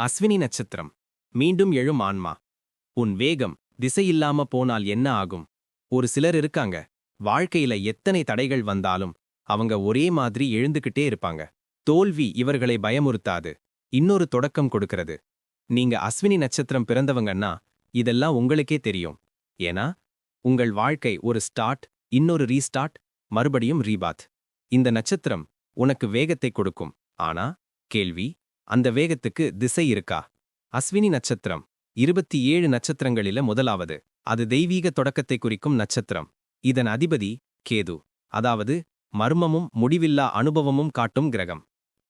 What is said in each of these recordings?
அஸ்வினி நட்சத்திரம். மீண்டும் எழும் ஆன்மா. உன் வேகம் திசையில்லாம போனால் என்ன ஆகும்? ஒரு சிலர் இருக்காங்க. வாழ்க்கையில எத்தனை தடைகள் வந்தாலும் அவங்க ஒரே மாதிரி எழுந்துகிட்டே இருப்பாங்க. தோல்வி இவர்களை பயமுறுத்தாது. இன்னொரு தொடக்கம் கொடுக்கிறது. நீங்க அஸ்வினி நட்சத்திரம் பிறந்தவங்கன்னா இதெல்லாம் உங்களுக்கே தெரியும். ஏன்னா உங்கள் வாழ்க்கை ஒரு ஸ்டார்ட் இன்னொரு ரீஸ்டார்ட் மறுபடியும் ரீபாத். இந்த நட்சத்திரம் உனக்கு வேகத்தை கொடுக்கும். ஆனா கேள்வி அந்த வேகத்துக்கு திசை இருக்கா? அஸ்வினி நட்சத்திரம். இருபத்தி ஏழு நட்சத்திரங்களில முதலாவது. அது தெய்வீக தொடக்கத்தை குறிக்கும் நட்சத்திரம். இதன் அதிபதி கேது. அதாவது மர்மமும் முடிவில்லா அனுபவமும் காட்டும் கிரகம்.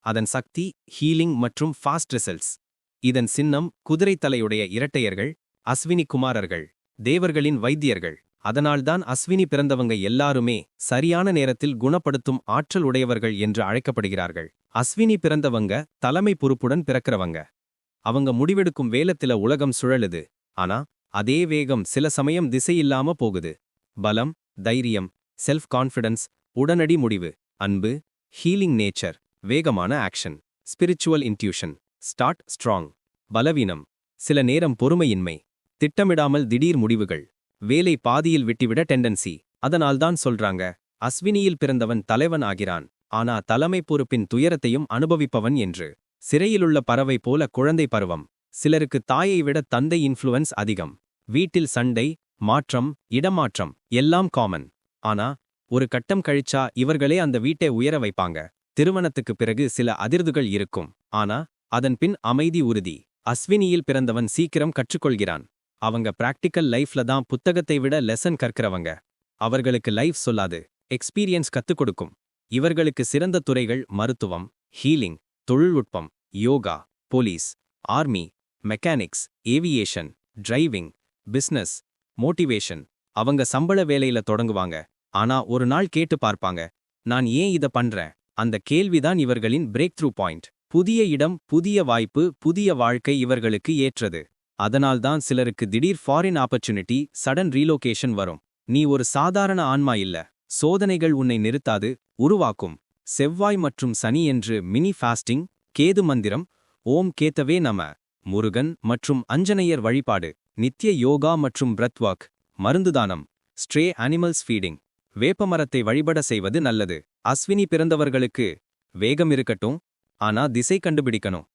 அதன் சக்தி ஹீலிங் மற்றும் ஃபாஸ்ட் ரிசல்ட்ஸ். இதன் சின்னம் குதிரைத்தலையுடைய இரட்டையர்கள் அஸ்வினி குமாரர்கள் தேவர்களின் வைத்தியர்கள். அதனால்தான் அஸ்வினி பிறந்தவங்க எல்லாருமே சரியான நேரத்தில் குணப்படுத்தும் ஆற்றல் உடையவர்கள் என்று அழைக்கப்படுகிறார்கள். அஸ்வினி பிறந்தவங்க தலைமை பொறுப்புடன் பிறக்கிறவங்க. அவங்க முடிவெடுக்கும் வேலத்தில உலகம் சுழலுது. ஆனா அதே வேகம் சில சமயம் திசையில்லாம போகுது. பலம் தைரியம் செல்ஃப் கான்ஃபிடன்ஸ் உடனடி முடிவு அன்பு ஹீலிங் நேச்சர் வேகமான action spiritual intuition start strong பலவீனம் சில நேரம் பொறுமையின்மை திட்டமிடாமல் திடீர் முடிவுகள் வேலை பாதியில் விட்டுவிட டெண்டன்சி அதனால்தான் சொல்றாங்க அஸ்வினியில் பிறந்தவன் தலைவன் ஆகிறான். ஆனா தலைமை பொறுப்பின் துயரத்தையும் அனுபவிப்பவன் என்று. சிறையிலுள்ள பறவை போல குழந்தை பருவம். சிலருக்கு தாயை விட தந்தை இன்ஃப்ளூயன்ஸ் அதிகம். வீட்டில் சண்டை மாற்றம் இடமாற்றம் எல்லாம் காமன் ஆனா ஒரு கட்டம் கழிச்சா இவர்களே அந்த வீட்டை உயர வைப்பாங்க. திருமணத்துக்கு பிறகு சில அதிர்துகள் இருக்கும். ஆனா அதன் பின் அமைதி உறுதி. அஸ்வினியில் பிறந்தவன் சீக்கிரம் கற்றுக்கொள்கிறான். அவங்க பிராக்டிக்கல் லைஃப்ல தான் புத்தகத்தை விட லெசன் கற்கிறவங்க. அவர்களுக்கு லைஃப் சொல்லாது. எக்ஸ்பீரியன்ஸ் கத்துக் கொடுக்கும். இவர்களுக்கு சிறந்த துறைகள் மருத்துவம் ஹீலிங் தொழில்நுட்பம் yoga police army mechanics aviation driving business motivation. அவங்க சம்பள வேலையில தொடங்குவாங்க. ஆனா ஒரு நாள் கேட்டு பார்ப்பாங்க. நான் ஏன் இத பண்றேன்? அந்த கேள்விதான் இவர்களின் பிரேக் த்ரூ பாயிண்ட் புதிய இடம் புதிய வாய்ப்பு புதிய வாழ்க்கை இவர்களுக்கு ஏற்றது. அதனால்தான் சிலருக்கு திடீர் ஃபாரின் ஆப்பர்ச்சுனிட்டி சடன் ரீலோகேஷன் வரும். நீ ஒரு சாதாரண ஆன்மா இல்ல. சோதனைகள் உன்னை நிறுத்தாது உருவாக்கும். செவ்வாய் மற்றும் சனி என்று மினி ஃபாஸ்டிங் கேது மந்திரம் ஓம் கேத்தவே நம. முருகன் மற்றும் அஞ்சனையர் வழிபாடு நித்திய யோகா மற்றும் பிரத் மருந்துதானம் ஸ்ட்ரே அனிமல்ஸ் ஃபீடிங். வேப்பமரத்தை வழிபட செய்வது நல்லது. அஸ்வினி பிறந்தவர்களுக்கு வேகம் இருக்கட்டும் ஆனா திசை கண்டுபிடிக்கணும்.